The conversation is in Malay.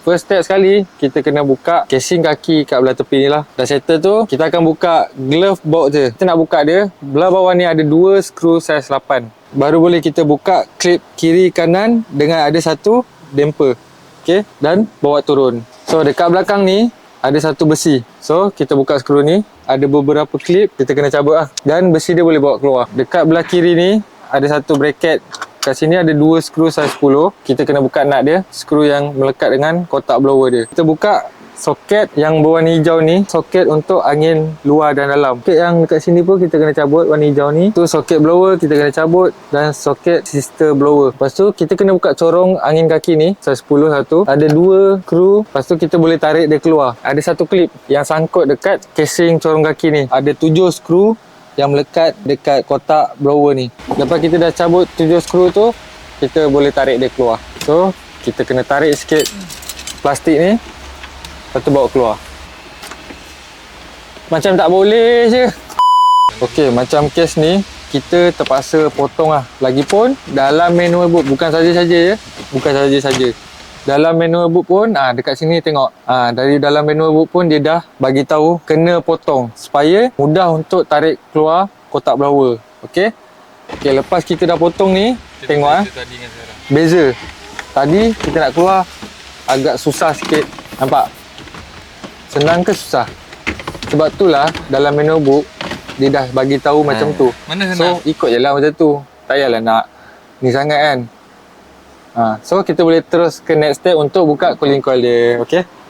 First step sekali, kita kena buka casing kaki kat belah tepi ni lah. Dah settle tu, kita akan buka glove box je. Kita nak buka dia, belah bawah ni ada dua skru saiz 8. Baru boleh kita buka klip kiri kanan dengan ada satu damper. Okay, dan bawa turun. So, dekat belakang ni, ada satu besi. So, kita buka skru ni. Ada beberapa klip, kita kena cabut lah. Dan besi dia boleh bawa keluar. Dekat belah kiri ni, ada satu bracket Kat sini ada dua skru saiz 10. Kita kena buka nut dia. Skru yang melekat dengan kotak blower dia. Kita buka soket yang berwarna hijau ni. Soket untuk angin luar dan dalam. Soket yang dekat sini pun kita kena cabut warna hijau ni. Tu soket blower kita kena cabut. Dan soket sister blower. Lepas tu kita kena buka corong angin kaki ni. Saiz 10 satu. Ada dua skru. Lepas tu kita boleh tarik dia keluar. Ada satu klip yang sangkut dekat casing corong kaki ni. Ada tujuh skru yang melekat dekat kotak blower ni. Lepas kita dah cabut tujuh skru tu, kita boleh tarik dia keluar. So, kita kena tarik sikit plastik ni. Lepas tu bawa keluar. Macam tak boleh je. Okey, macam kes ni, kita terpaksa potong lah. Lagipun, dalam manual book, bukan saja-saja je. Bukan saja-saja. Dalam manual book pun, ah dekat sini tengok. Ah dari dalam manual book pun dia dah bagi tahu kena potong supaya mudah untuk tarik keluar kotak blower. Okey. Okey, lepas kita dah potong ni, tengok ah. tadi dengan. Beza. Tadi kita nak keluar agak susah sikit. Nampak? Senang ke susah? Sebab itulah dalam manual book dia dah bagi tahu macam tu. Mana So ikut je lah macam tu. Tak payahlah nak ni sangat kan. Ha, so kita boleh terus ke next step untuk buka cooling coil dia. Okay.